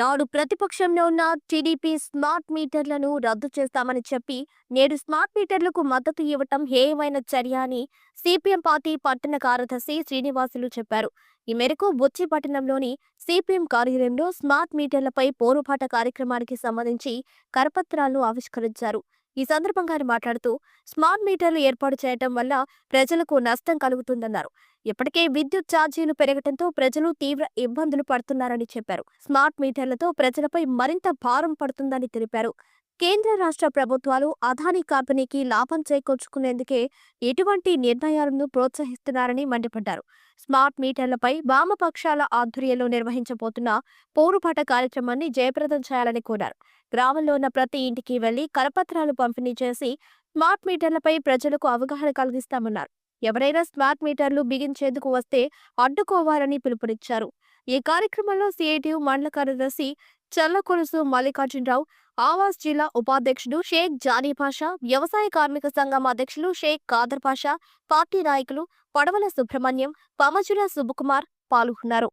నాడు ప్రతిపక్షంలో ఉన్న టీడీపీ స్మార్ట్ మీటర్లను రద్దు చేస్తామని చెప్పి నేడు స్మార్ట్ మీటర్లకు మద్దతు ఇవ్వటం హేయమైన చర్య అని సిపిఎం పార్టీ పట్టణ కార్యదర్శి శ్రీనివాసులు చెప్పారు. ఈ మేరకు బొచ్చి పట్టణంలోని సిపిఎం కార్యాలయంలో స్మార్ట్ మీటర్లపై పోరుపాట కార్యక్రమానికి సంబంధించి కరపత్రాలను ఆవిష్కరించారు. ఈ సందర్భంగా ఆయన మాట్లాడుతూ స్మార్ట్ మీటర్లు ఏర్పాటు చేయటం వల్ల ప్రజలకు నష్టం కలుగుతుందన్నారు. ఇప్పటికే విద్యుత్ ఛార్జీలు పెరగటంతో ప్రజలు తీవ్ర ఇబ్బందులు పడుతున్నారని చెప్పారు. స్మార్ట్ మీటర్లతో ప్రజలపై మరింత భారం పడుతుందని తెలిపారు. కేంద్ర రాష్ట్ర ప్రభుత్వాలు అదానీ కంపెనీకి లాభం చేకూర్చుకునేందుకే ఎటువంటి నిర్ణయాలను ప్రోత్సహిస్తున్నారని మండిపడ్డారు. స్మార్ట్ మీటర్లపై వామపక్షాల ఆధ్వర్యంలో నిర్వహించబోతున్న పోరుపాట కార్యక్రమాన్ని జయప్రదం చేయాలని కోరారు. గ్రామంలో ఉన్న ప్రతి ఇంటికి వెళ్ళి కరపత్రాలు పంపిణీ చేసి స్మార్ట్ మీటర్లపై ప్రజలకు అవగాహన కలిగిస్తామన్నారు. ఎవరైనా స్మార్ట్ మీటర్లు బిగించేందుకు వస్తే అడ్డుకోవాలని పిలుపునిచ్చారు. ఈ కార్యక్రమంలో సిఐటియు మండల కార్యదర్శి చల్లకొలుసు మల్లికార్జునరావు ఆవాస్ జిల్లా ఉపాధ్యక్షుడు షేక్ జానీ పాషా వ్యవసాయ కార్మిక సంఘం అధ్యక్షులు షేక్ కాదర్ పాషా పార్టీ నాయకులు పడవల సుబ్రహ్మణ్యం పమజుల సుబ్బకుమార్ పాల్గొన్నారు.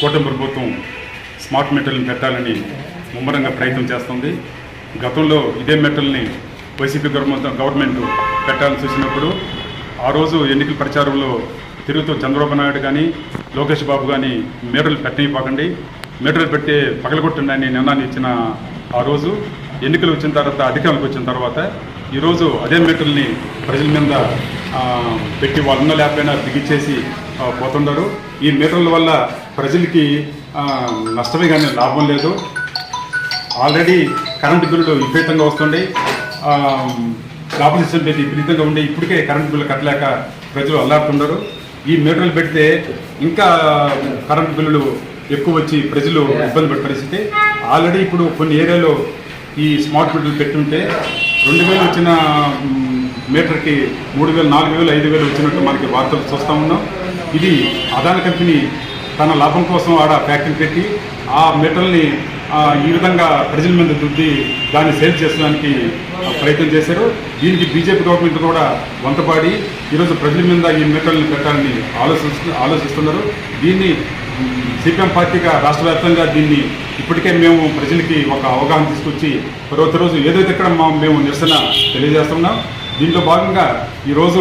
కూటమి ప్రభుత్వం స్మార్ట్ మెటల్ని పెట్టాలని ముమ్మరంగా ప్రయత్నం చేస్తుంది. గతంలో ఇదే మెటల్ని వైసీపీ గవర్నమెంట్ గవర్నమెంట్ పెట్టాలని చూసినప్పుడు ఆ రోజు ఎన్నికల ప్రచారంలో తిరుగుతూ చంద్రబాబు నాయుడు కానీ లోకేష్ బాబు కానీ మీటర్లు పెట్టనివ్వకండి. మీటర్లు పెట్టి పగలగొట్టండి అని నిర్ణయాన్ని ఇచ్చిన ఆ రోజు ఎన్నికలు వచ్చిన తర్వాత అధికారంలోకి వచ్చిన తర్వాత ఈరోజు అదే మీటర్ని ప్రజల మీద పెట్టి వాళ్ళున్న లేకపోయినా బిగించేసి పోతున్నారు ఈ మీటర్ల వల్ల ప్రజలకి నష్టమే కానీ లాభం లేదు. ఆల్రెడీ కరెంటు బిల్లులు విపరీతంగా వస్తుండే లాభం సిస్టమ్ పెట్టి విపరీతంగా ఉండే. ఇప్పటికే కరెంటు బిల్లు కట్టలేక ప్రజలు అల్లాడుతున్నారు ఈ మీటర్లు పెడితే ఇంకా కరెంటు బిల్లులు ఎక్కువ వచ్చి ప్రజలు ఇబ్బంది పడే పరిస్థితి. ఆల్రెడీ ఇప్పుడు కొన్ని ఏరియాలో ఈ స్మార్ట్ మీటర్లు పెట్టుంటే రెండు వేలు వచ్చిన మీటర్కి మూడు వేలు నాలుగు వేలు ఐదు వేలు వచ్చినట్టు మనకి వార్తలు చూస్తూ ఉన్నాం. ఇది అదాని కంపెనీ తన లాభం కోసం ఆడ ఫ్యాక్టరీ పెట్టి ఆ మీటర్ని ఈ విధంగా ప్రజల మీద దుద్ది దాన్ని సేల్ చేసడానికి ప్రయత్నం చేశారు. దీనికి బీజేపీ గవర్నమెంట్ కూడా వంతపాడి. ఈరోజు ప్రజల మీద ఈ మెటల్ని పెట్టాలని ఆలోచిస్తు ఆలోచిస్తున్నారు. దీన్ని సిపిఎం పార్టీగా రాష్ట్ర వ్యాప్తంగా దీన్ని ఇప్పటికే మేము ప్రజలకి ఒక అవగాహన తీసుకొచ్చి ప్రతి రోజు ఏదైతే ఇక్కడ మా మేము నిరసన తెలియజేస్తున్నాం దీంట్లో భాగంగా ఈరోజు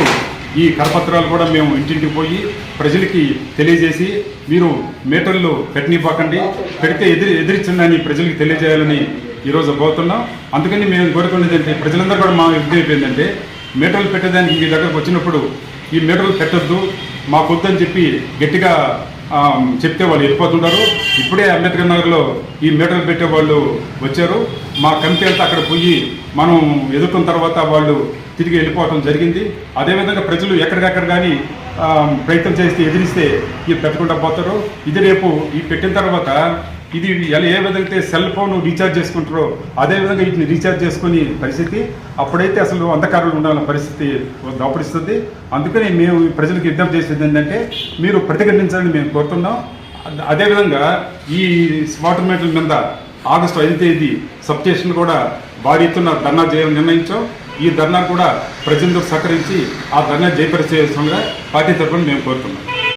ఈ కరపత్రాలు కూడా మేము ఇంటింటికి పోయి ప్రజలకి తెలియజేసి మీరు మీటర్లు పెట్టనివ్వకండి పెడితే ఎదిరి ఎదిరించండి ప్రజలకి తెలియజేయాలని ఈరోజు కోరుతున్నాం. అందుకని మేము కోరుకునేది అంటే ప్రజలందరూ కూడా మా విజ్ఞప్తి అయిపోయిందంటే మీటర్లు పెట్టేదానికి మీ దగ్గరకు వచ్చినప్పుడు ఈ మీటర్లు పెట్టొద్దు మాకు వద్దని చెప్పి గట్టిగా చెప్తే వాళ్ళు వెళ్ళిపోతుంటారు. ఇప్పుడే అంబేద్కర్ నగర్లో ఈ మీటర్లు పెట్టే వాళ్ళు వచ్చారు. మా కమిటీ అంతా అక్కడ పోయి మనం ఎదుర్కొన్న తర్వాత వాళ్ళు తిరిగి వెళ్ళిపోవటం జరిగింది. అదేవిధంగా ప్రజలు ఎక్కడికక్కడ కానీ ప్రయత్నం చేస్తే ఎదిరిస్తే ఇవి పెట్టకుండా పోతారు. ఇది రేపు ఈ పెట్టిన తర్వాత ఇది ఎలా ఏ విధంగా అయితే సెల్ ఫోన్ రీఛార్జ్ చేసుకుంటారో అదే విధంగా వీటిని రీఛార్జ్ చేసుకునే పరిస్థితి. అప్పుడైతే అసలు అంధకారులు ఉండాలన్న పరిస్థితి దాపరిస్తుంది అందుకని మేము ప్రజలకు విజ్ఞప్తి చేసేది ఏంటంటే మీరు ప్రతిఘటించాలని మేము కోరుతున్నాం. అదేవిధంగా ఈ స్మార్ట్ మీటర్ల మీద ఆగస్టు ఐదు తేదీ సబ్ స్టేషన్ కూడా భారీ ఎత్తున ధర్నా చేయాలని నిర్ణయించాం. ఈ ధర్నా కూడా ప్రజలందరూ సహకరించి ఆ ధర్నా జయపరిచేస్తుండగా పార్టీ తరఫున మేము కోరుతున్నాం.